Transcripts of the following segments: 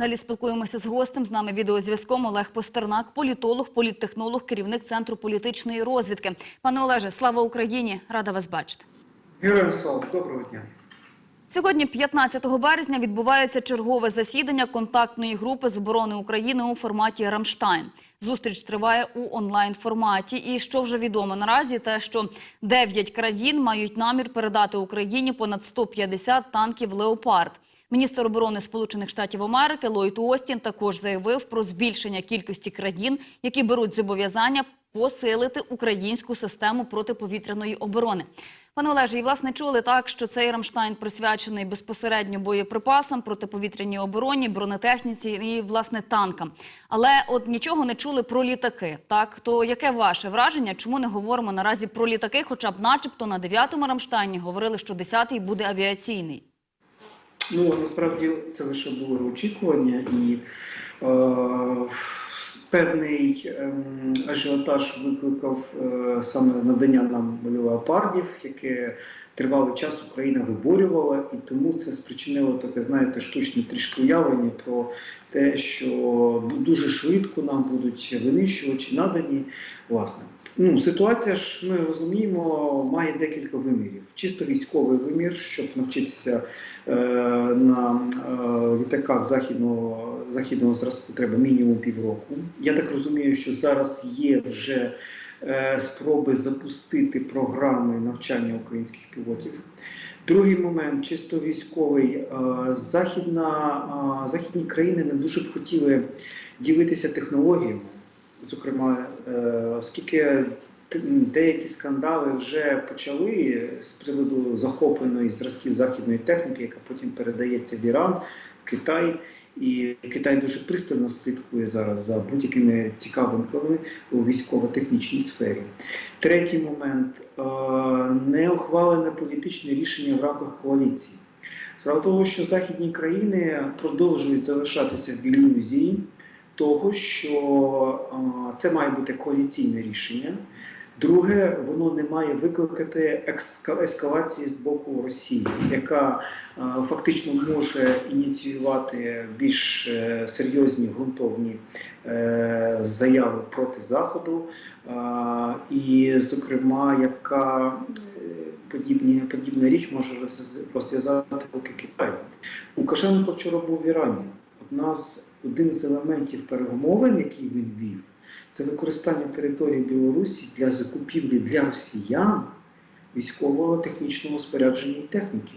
Далі спілкуємося з гостем. З нами відеозв'язком Олег Постернак, політолог, політтехнолог, керівник центру політичної розвідки. Пане Олеже, слава Україні! Рада вас бачити. Героям слава, доброго дня. Сьогодні, 15 березня, відбувається чергове засідання контактної групи з оборони України у форматі Рамштайн. Зустріч триває у онлайн форматі. І що вже відомо наразі, те, що 9 країн мають намір передати Україні понад 150 танків Леопард. Міністр оборони Сполучених Штатів Америки Ллойд Остін також заявив про збільшення кількості країн, які беруть зобов'язання посилити українську систему протиповітряної оборони. Пане Олеже, і власне чули так, що цей Рамштайн присвячений безпосередньо боєприпасам, протиповітряній обороні, бронетехніці і власне танкам. Але от нічого не чули про літаки. Так то яке ваше враження? Чому не говоримо наразі про літаки? Хоча б, начебто, на 9-му Рамштайні говорили, що 10-й буде авіаційний. Ну насправді це лише були очікування і е, певний ем, ажіотаж викликав е, саме надання нам леопардів, яке тривалий час Україна виборювала, і тому це спричинило таке, знаєте, штучне трішки уявлення про те, що дуже швидко нам будуть винищувачі надані. Власне, ну ситуація ж ми розуміємо, має декілька вимірів. Чисто військовий вимір, щоб навчитися е, на е, літаках західного західного зразку треба мінімум півроку. Я так розумію, що зараз є вже е, спроби запустити програми навчання українських пілотів. Другий момент, чисто військовий, е, західна, е, західні країни не дуже б хотіли ділитися технологіями. Зокрема, е, оскільки деякі скандали вже почали з приводу захопленої зразків західної техніки, яка потім передається в Іран, в Китай. І Китай дуже пристально слідкує зараз за будь-якими цікавинками у військово-технічній сфері. Третій момент е, не ухвалене політичне рішення в рамках коаліції. Справа того, що західні країни продовжують залишатися в ілюзії того, що е, це має бути коаліційне рішення. Друге, воно не має викликати ескалації з боку Росії, яка е, фактично може ініціювати більш е, серйозні ґрунтовні е, заяви проти Заходу, і, зокрема, яка подібні, подібна річ може розв'яз- розв'язати руки Китаю. Лукашенко вчора був в Ірані. Одна з один з елементів перемовин, який він вів, це використання території Білорусі для закупівлі для росіян військового технічного спорядження і техніки,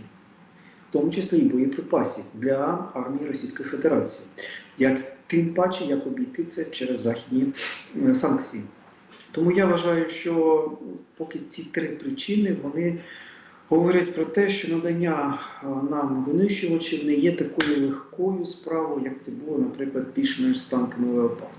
в тому числі і боєприпасів для армії Російської Федерації. Як тим паче, як обійти це через західні е, санкції. Тому я вважаю, що поки ці три причини вони говорять про те, що надання е, нам винищувачів не є такою легкою справою, як це було, наприклад, більш-менш з танками Леопард.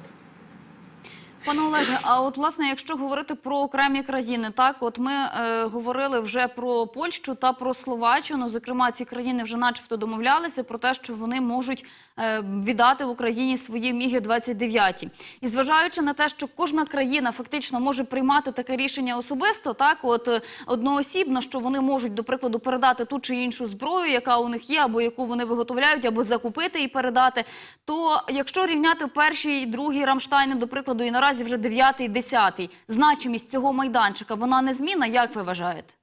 Пане Олеже, а от власне, якщо говорити про окремі країни, так от ми е, говорили вже про Польщу та про Словаччину. Зокрема, ці країни вже, начебто, домовлялися про те, що вони можуть е, віддати Україні свої міги 29 І зважаючи на те, що кожна країна фактично може приймати таке рішення особисто, так от е, одноосібно, що вони можуть, до прикладу, передати ту чи іншу зброю, яка у них є, або яку вони виготовляють, або закупити і передати. То якщо рівняти перший і другий Рамштайни, до прикладу, і наразі вже дев'ятий, десятий, значимість цього майданчика, вона не змінна, як ви вважаєте?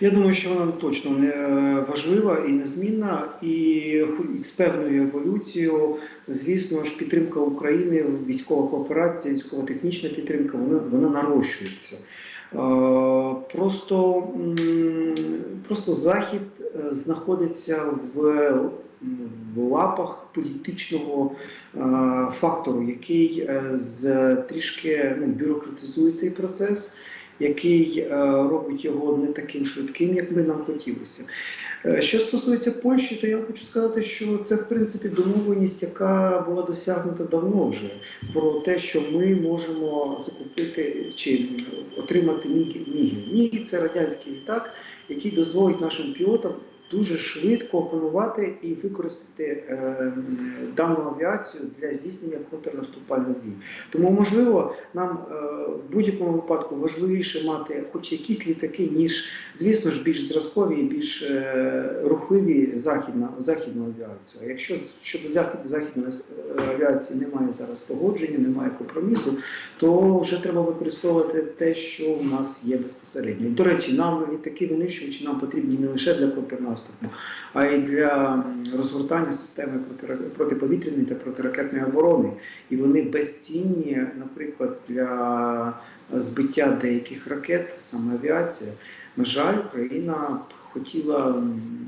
Я думаю, що вона точно не е, важлива і незмінна, і з певною еволюцією, звісно ж, підтримка України, військова кооперація, військово-технічна підтримка, вона, вона нарощується. Е, Просто, просто Захід е, знаходиться в, в лапах політичного е, фактору, який е, з трішки ну, бюрократизує цей процес який е, робить його не таким швидким, як би нам хотілося. Що стосується Польщі, то я хочу сказати, що це в принципі домовленість, яка була досягнута давно вже про те, що ми можемо закупити чи отримати. Міги, міги це радянський літак, який дозволить нашим пілотам дуже швидко опанувати і використати е, дану авіацію для здійснення контрнаступальних дій. Тому, можливо, нам е, в будь-якому випадку важливіше мати хоч якісь літаки, ніж, звісно ж, більш зразкові і більш е, рухливі західна, західну авіацію. А якщо щодо захід, західної е, авіації немає зараз погодження, немає компромісу, то вже треба використовувати те, що в нас є безпосередньо. До речі, нам літаки винищувачі нам потрібні не лише для контрнаступу, а й для розгортання системи протиповітряної та протиракетної оборони. І вони безцінні, наприклад, для збиття деяких ракет, саме авіація. На жаль, Україна хотіла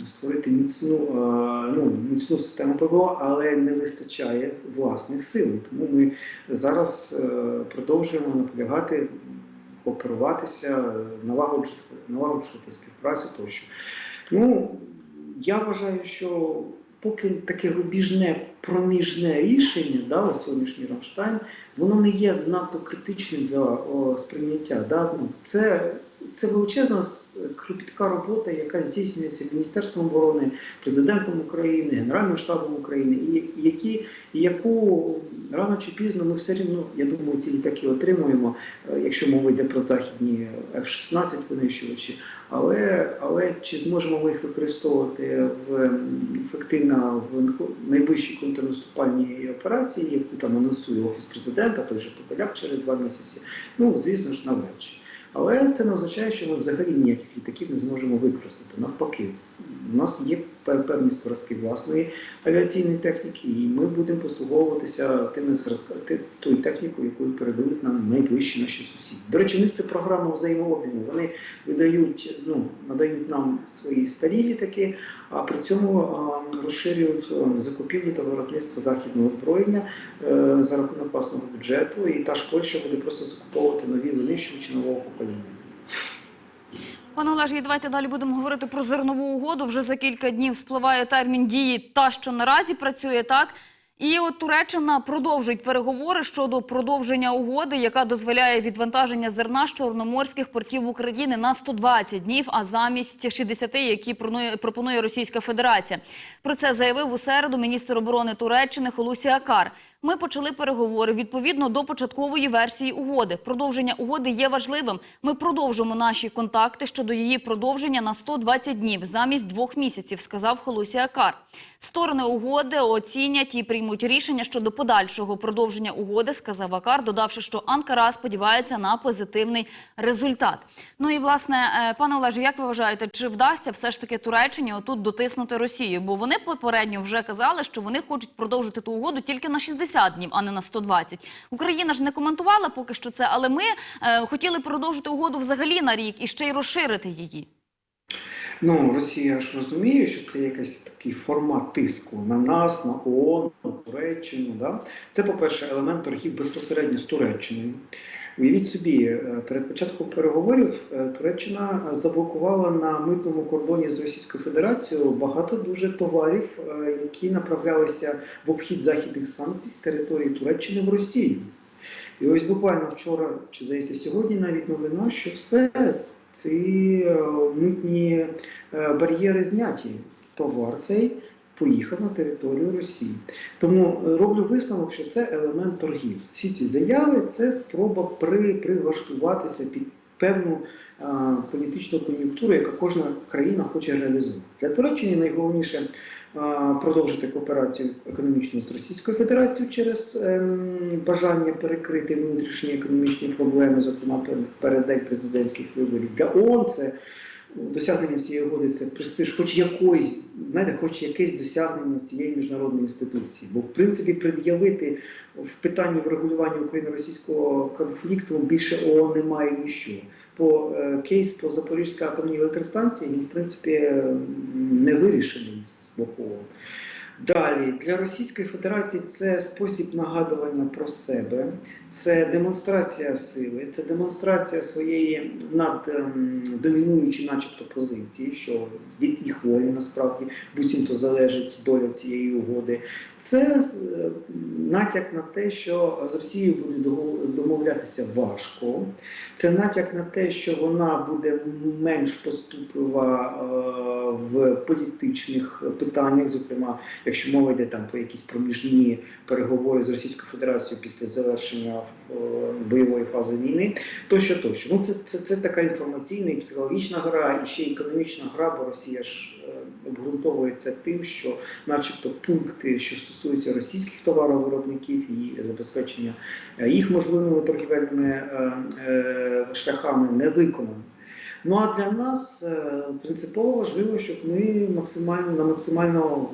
створити міцну, е, ну, міцну систему ПВО, але не вистачає власних сил. Тому ми зараз е, продовжуємо наполягати, кооперуватися, налагоджувати, налагоджувати співпрацю тощо. Ну, я вважаю, що поки таке рубіжне проміжне рішення, да, ось сьогоднішній Рамштайн, воно не є надто критичним для о, сприйняття. Да? Ну, це, це величезна кропітка робота, яка здійснюється Міністерством оборони, президентом України, Генеральним штабом України, і які, яку рано чи пізно ми все рівно, я думаю, ці літаки отримуємо, е, якщо мова йде про західні F-16 винищувачі. Але, але чи зможемо ми їх використовувати в ефективно в найвищій контрнаступальній операції, яку там анонсує офіс президента, той же Подоляк через два місяці? Ну звісно ж, навряд чи. Але це не означає, що ми взагалі ніяких літаків не зможемо використати. Навпаки, у нас є певні зразки власної авіаційної техніки, і ми будемо послуговуватися тими зразками, тою технікою, якою передають нам найближчі наші сусіди. До речі, них це програма взаємообміну. Вони видають, ну надають нам свої старі літаки, а при цьому а, розширюють а, закупівлі та виробництво західного озброєння е, за рахунок власного бюджету. І та ж Польща буде просто закуповувати нові винищувачі нового покоління. Пане Олеже, і давайте далі будемо говорити про зернову угоду. Вже за кілька днів спливає термін дії та, що наразі працює так. І от Туреччина продовжують переговори щодо продовження угоди, яка дозволяє відвантаження зерна з чорноморських портів України на 120 днів, а замість 60, які пропонує Російська Федерація. Про це заявив у середу міністр оборони Туреччини Холусі Акар. Ми почали переговори відповідно до початкової версії угоди. Продовження угоди є важливим. Ми продовжимо наші контакти щодо її продовження на 120 днів замість двох місяців, сказав Холусі Акар. Сторони угоди оцінять і приймуть рішення щодо подальшого продовження угоди, сказав Акар, додавши, що Анкара сподівається на позитивний результат. Ну і власне, е, пане Олеже, як ви вважаєте, чи вдасться все ж таки Туреччині отут дотиснути Росію? Бо вони попередньо вже казали, що вони хочуть продовжити ту угоду тільки на 60 днів, а не на 120. Україна ж не коментувала поки що це, але ми е, хотіли продовжити угоду взагалі на рік і ще й розширити її. Ну, Росія ж розуміє, що це якийсь такий формат тиску на нас, на ООН, на Туреччину. Да? Це, по-перше, елемент торгів безпосередньо з Туреччиною. Уявіть собі, е, перед початком переговорів е, Туреччина заблокувала на митному кордоні з Російською Федерацією багато дуже товарів, е, які направлялися в обхід західних санкцій з території Туреччини в Росію. І ось буквально вчора, чи здається, сьогодні навіть новина, що все ці митні бар'єри зняті. Товар цей поїхав на територію Росії. Тому е, роблю висновок, що це елемент торгів. Всі ці заяви це спроба при, прилаштуватися під певну е, політичну кон'юнктуру, яка кожна країна хоче реалізувати. Для Туреччини найголовніше продовжити кооперацію економічну з Російською Федерацією через ем, бажання перекрити внутрішні економічні проблеми, зокрема перед день президентських виборів. Для ООН це досягнення цієї угоди це престиж, хоч якоїсь, знаєте, хоч якесь досягнення цієї міжнародної інституції. Бо в принципі пред'явити в питанні врегулювання україно-російського конфлікту більше ООН немає нічого. По е, кейс по Запорізькій атомній електростанції він в принципі не вирішений з боку ООН. Далі для Російської Федерації це спосіб нагадування про себе, це демонстрація сили, це демонстрація своєї над ем, домінуючої, начебто, позиції, що від їх волі насправді буцімто залежить доля цієї угоди. Це е, натяк на те, що з Росією буде домовлятися важко. Це натяк на те, що вона буде менш поступлива е, в політичних питаннях, зокрема, якщо мова йде там про якісь проміжні переговори з Російською Федерацією після завершення е, бойової фази війни, тощо, тощо. Ну це, це, це така інформаційна і психологічна гра, і ще економічна гра, бо Росія ж е, обґрунтовується тим, що, начебто, пункти, що стосуються російських товаровиробників і забезпечення е, їх можливими торгівельними шляхами не виконані. Ну а для нас принципово важливо, щоб ми максимально на максимально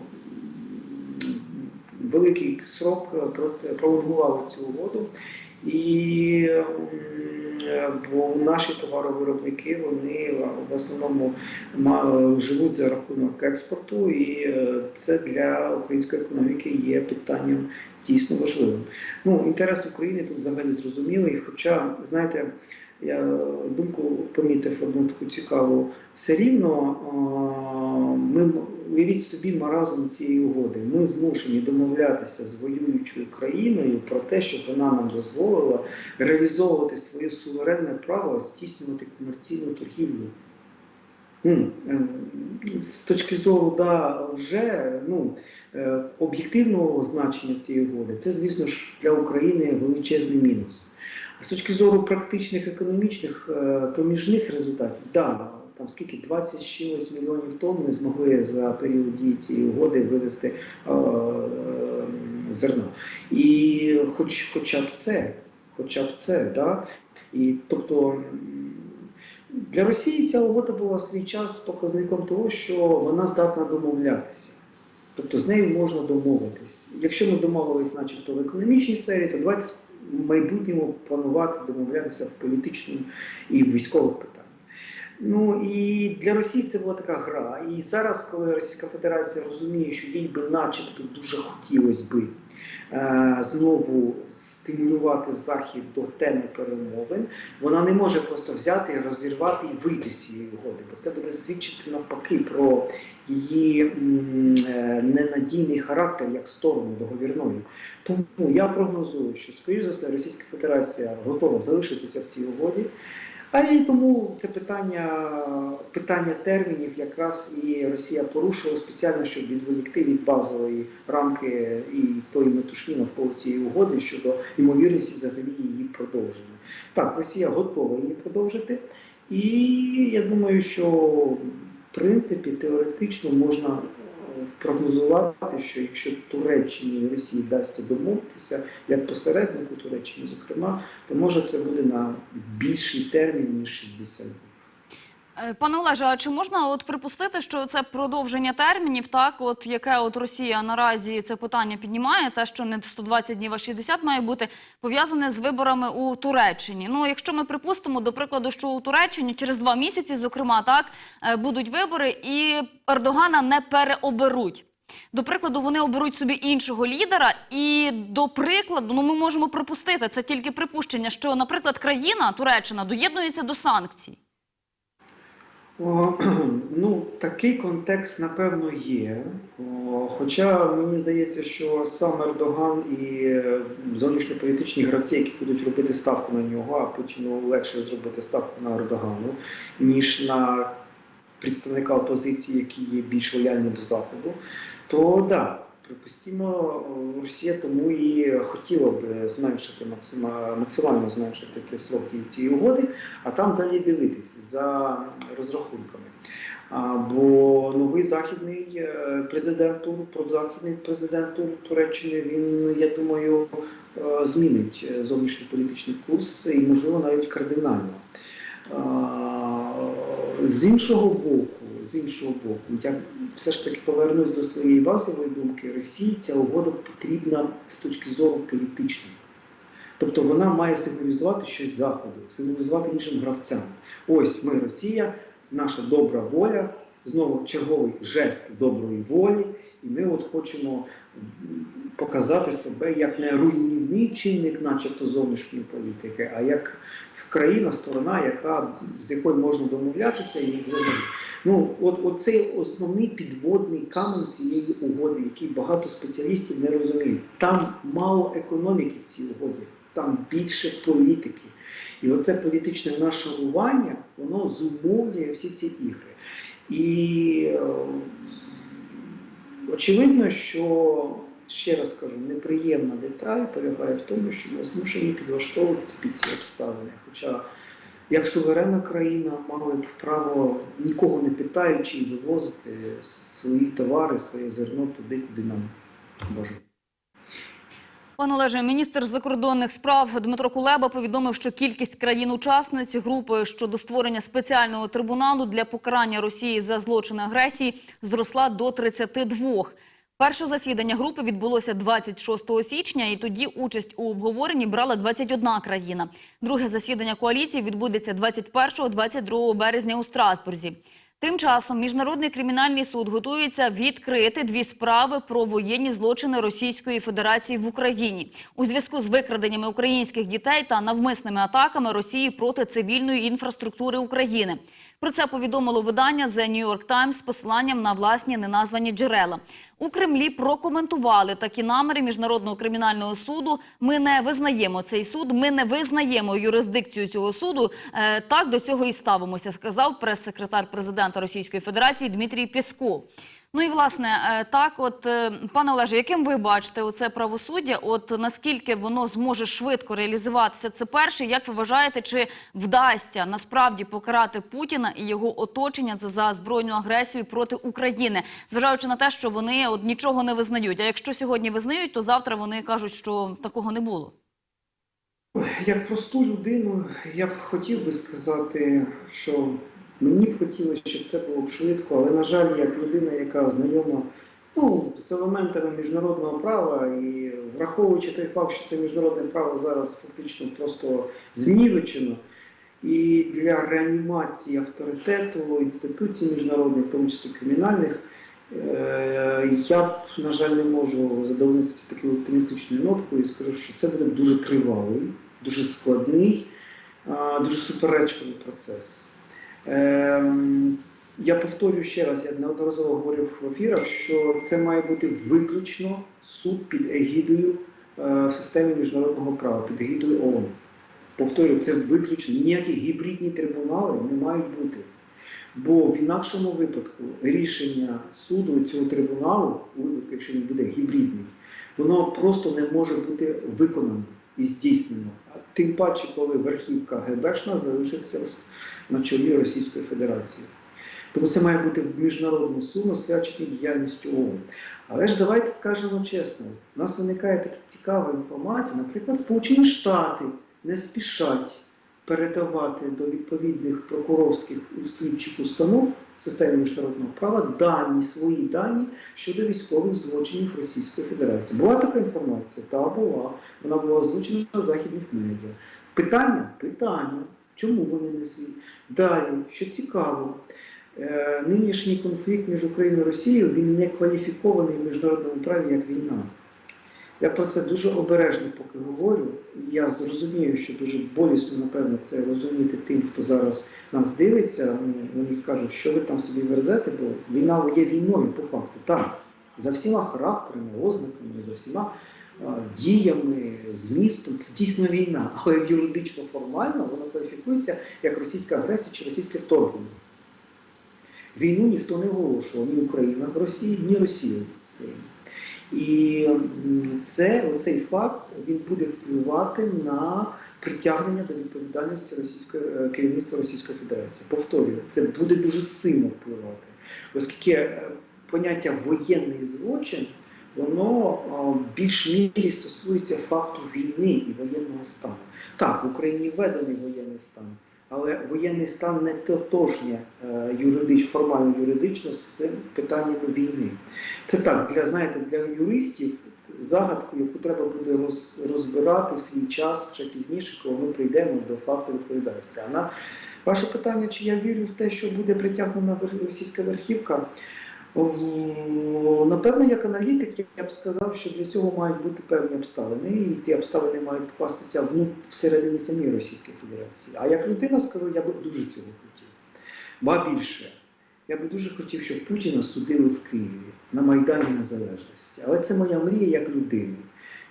великий срок е, пролонгували цю угоду. І е, бо наші товаровиробники вони в основному живуть за рахунок експорту, і е, це для української економіки є питанням дійсно важливим. Ну, інтерес України тут взагалі зрозумілий. Хоча, знаєте, я думку помітив одну таку цікаву. Все рівно ми уявіть собі маразм цієї угоди. Ми змушені домовлятися з воюючою країною про те, щоб вона нам дозволила реалізовувати своє суверенне право здійснювати комерційну торгівлю. Ем, З точки зору, да, вже ну, е, об'єктивного значення цієї угоди, це, звісно ж, для України величезний мінус. А з точки зору практичних економічних е, проміжних результатів, да, там скільки 20 з чимось мільйонів тонн ми змогли за період дії цієї угоди вивезти е, е, зерна. І хоч, хоча б це, хоча б це, да, і тобто. для Росії ця угода була в свій час показником того, що вона здатна домовлятися. Тобто з нею можна домовитись. Якщо ми домовились, начебто в економічній сфері, то давайте в майбутньому планувати домовлятися в політичному і військових питаннях. Ну і для Росії це була така гра. І зараз, коли Російська Федерація розуміє, що їй би начебто дуже хотілося би е, знову стимулювати Захід до теми перемовин, вона не може просто взяти, розірвати і вийти з цієї угоди, бо це буде свідчити навпаки про її е, ненадійний характер як сторону договірної. Тому я прогнозую, що скоріш за все Російська Федерація готова залишитися в цій угоді. А і тому це питання, питання термінів якраз і Росія порушила спеціально, щоб відволікти від базової рамки і тої метушні навколо цієї угоди щодо ймовірності взагалі її продовження. Так, Росія готова її продовжити, і я думаю, що в принципі теоретично можна прогнозувати, що якщо Туреччині і Росії вдасться домовитися, як посереднику Туреччині, зокрема, то може це буде на більший термін, ніж 60 днів. Е, Пане Олеже, а чи можна от припустити, що це продовження термінів, так от яке от Росія наразі це питання піднімає, те, що не 120 днів, а 60 має бути пов'язане з виборами у Туреччині. Ну, якщо ми припустимо, до прикладу, що у Туреччині через два місяці, зокрема, так е, будуть вибори, і Ердогана не переоберуть. До прикладу, вони оберуть собі іншого лідера, і до прикладу, ну ми можемо припустити це тільки припущення, що, наприклад, країна Туреччина доєднується до санкцій. О, ну, такий контекст, напевно, є. О, хоча мені здається, що сам Ердоган і е, зовнішньополітичні гравці, які будуть робити ставку на нього, а Путіну легше зробити ставку на Ердогану, ніж на представника опозиції, який є більш лояльним до Заходу, то да, припустимо, Росія тому і хотіла б зменшити максимально зменшити цей срок дії цієї угоди, а там далі дивитися за розрахунками. Бо новий західний е, президент прозахідний президент Тур- Туреччини, він, я думаю, е, змінить е, зовнішньополітичний курс і, можливо, навіть кардинально. З іншого боку, з іншого боку, я все ж таки повернусь до своєї базової думки. Росії ця угода потрібна з точки зору політичної. Тобто вона має сигналізувати щось заходу, сигналізувати іншим гравцям. Ось ми, Росія, наша добра воля, знову черговий жест доброї волі, І ми от хочемо показати себе як не руйнівний чинник, начебто зовнішньої політики, а як країна, сторона, яка з якою можна домовлятися і взагалі. Ну, от оцей основний підводний камінь цієї угоди, який багато спеціалістів не розуміють. Там мало економіки в цій угоді, там більше політики. І оце політичне нашарування, воно зумовлює всі ці ігри. І е, очевидно, що ще раз кажу, неприємна деталь полягає в тому, що ми змушені підлаштовуватися під ці обставини. Хоча як суверенна країна мали б право нікого не питаючи вивозити свої товари, своє зерно туди, куди нам бажано. Пане Олеже, міністр закордонних справ Дмитро Кулеба повідомив, що кількість країн-учасниць групи щодо створення спеціального трибуналу для покарання Росії за злочини агресії зросла до 32. Перше засідання групи відбулося 26 січня, і тоді участь у обговоренні брала 21 країна. Друге засідання коаліції відбудеться 21-22 березня у Страсбурзі. Тим часом міжнародний кримінальний суд готується відкрити дві справи про воєнні злочини Російської Федерації в Україні у зв'язку з викраденнями українських дітей та навмисними атаками Росії проти цивільної інфраструктури України. Про це повідомило видання The New York Times з посиланням на власні неназвані джерела. У Кремлі прокоментували такі наміри міжнародного кримінального суду. Ми не визнаємо цей суд. Ми не визнаємо юрисдикцію цього суду. Е, так до цього і ставимося, сказав прес-секретар президента Російської Федерації Дмитрій Пєсков. Ну і власне е, так, от е, пане Олеже, яким ви бачите оце правосуддя? От наскільки воно зможе швидко реалізуватися? Це перше. Як ви вважаєте, чи вдасться насправді покарати Путіна і його оточення за- збройну агресію проти України, зважаючи на те, що вони от нічого не визнають? А якщо сьогодні визнають, то завтра вони кажуть, що такого не було. Як просту людину, я б хотів би сказати, що мені б хотілося, щоб це було б швидко, але, на жаль, як людина, яка знайома ну, з елементами міжнародного права, і враховуючи той факт, що це міжнародне право зараз фактично просто знівечено, і для реанімації авторитету інституцій міжнародних, в тому числі кримінальних, е, я б, на жаль, не можу задовольнитися такою оптимістичною ноткою і скажу, що це буде дуже тривалий, дуже складний, дуже суперечливий процес. Ем, Я повторюю ще раз, я неодноразово говорив в ефірах, що це має бути виключно суд під егідою е, в системі міжнародного права, під егідою ООН. Повторюю, це виключно ніякі гібридні трибунали не мають бути. Бо в інакшому випадку рішення суду цього трибуналу, у випадку, якщо він буде гібридний, воно просто не може бути виконано і здійснено. Тим паче, коли верхівка ГБшна залишиться на чолі Російської Федерації. Тому це має бути в міжнародний суд, освячений діяльністю ООН. Але ж давайте скажемо чесно, у нас виникає така цікава інформація, наприклад, Сполучені Штати не спішать передавати до відповідних прокурорських слідчих установ в системі міжнародного права дані, свої дані щодо військових злочинів Російської Федерації. Була така інформація? Та була. Вона була озвучена на західних медіа. Питання? Питання. Чому вони не свій? Далі, що цікаво, е, нинішній конфлікт між Україною і Росією він не кваліфікований в міжнародному праві як війна. Я про це дуже обережно поки говорю. Я зрозумію, що дуже болісно, напевно, це розуміти тим, хто зараз нас дивиться. Ну, Вони скажуть, що ви там собі верзете, бо війна є війною по факту. Так, за всіма характерами, ознаками, за всіма а, діями, змістом, це дійсно війна. Але юридично формально вона кваліфікується як російська агресія чи російське вторгнення. Війну ніхто не оголошував, ні Україна в Росії, ні Росія в Україні. І це, оцей факт він буде впливати на притягнення до відповідальності російської е, керівництва Російської Федерації. Повторюю, це буде дуже сильно впливати, оскільки е, поняття воєнний злочин воно більш мірі стосується факту війни і воєнного стану. Так, в Україні введений воєнний стан. Але воєнний стан не тотожнє е, юридич, формально юридично з цим питанням війни. Це так, для знаєте, для юристів загадку, яку треба буде роз, розбирати в свій час вже пізніше, коли ми прийдемо до факту відповідальності. А на ваше питання, чи я вірю в те, що буде притягнена російська верхівка? Напевно, як аналітик, я б сказав, що для цього мають бути певні обставини, і ці обставини мають скластися вну- всередині самої Російської Федерації. А як людина скажу, я би дуже цього хотів. Ба більше, я би дуже хотів, щоб Путіна судили в Києві на Майдані Незалежності. Але це моя мрія як людини,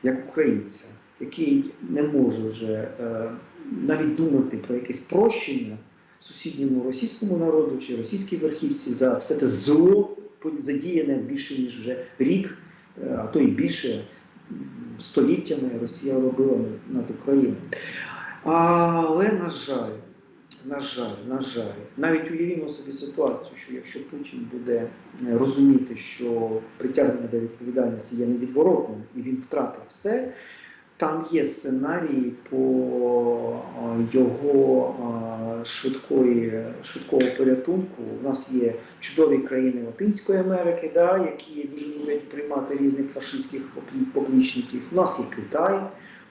як українця, який не може вже е, навіть думати про якесь прощення сусідньому російському народу чи російській верхівці за все те зло задіяне більше ніж вже рік, е, а то і більше століттями Росія робила над Україною. Але на жаль, на жаль, на жаль, навіть уявімо собі ситуацію, що якщо Путін буде е, розуміти, що притягнення до відповідальності є невідворотним і він втратив все, там є сценарії по його швидкої, швидкого порятунку. У нас є чудові країни Латинської Америки, да, які дуже люблять приймати різних фашистських поплі- поплічників. У нас є Китай,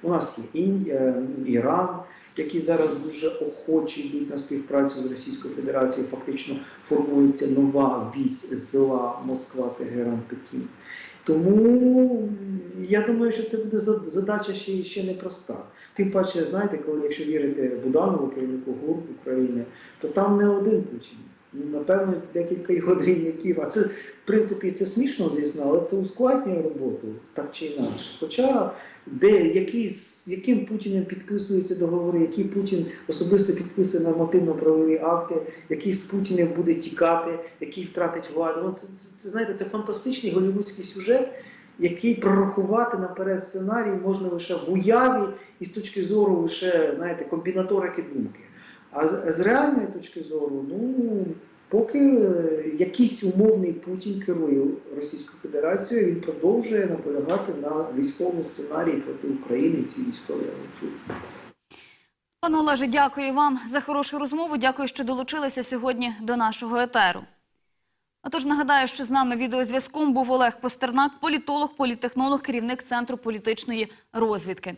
у нас є е, Іран, які зараз дуже охоче йдуть на співпрацю з Російською Федерацією. Фактично формується нова вісь зла Москва, Тегеран, Пекін. Тому я думаю, що це буде задача ще, ще непроста. Тим паче, знаєте, коли якщо вірити Буданову, керівнику ГУР України, то там не один Путін. Ну, напевно, декілька його двійників. А це, в принципі, це смішно, звісно, але це ускладнює роботу, так чи інакше. Хоча де який, з яким Путіним підписуються договори, який Путін особисто підписує нормативно-правові акти, який з Путіним буде тікати, який втратить владу. Ну, це, це, це знаєте, це фантастичний голівудський сюжет, який прорахувати наперед сценарій можна лише в уяві і з точки зору лише знаєте, комбінаторики думки. А з, реальної точки зору, ну поки е, якийсь умовний Путін керує Російською Федерацією, він продовжує наполягати на військовому сценарії проти України і цій військовій авантюрі. Пане Олеже, дякую вам за хорошу розмову. Дякую, що долучилися сьогодні до нашого етеру. А тож нагадаю, що з нами відеозв'язком був Олег Постернак, політолог, політтехнолог, керівник Центру політичної розвідки.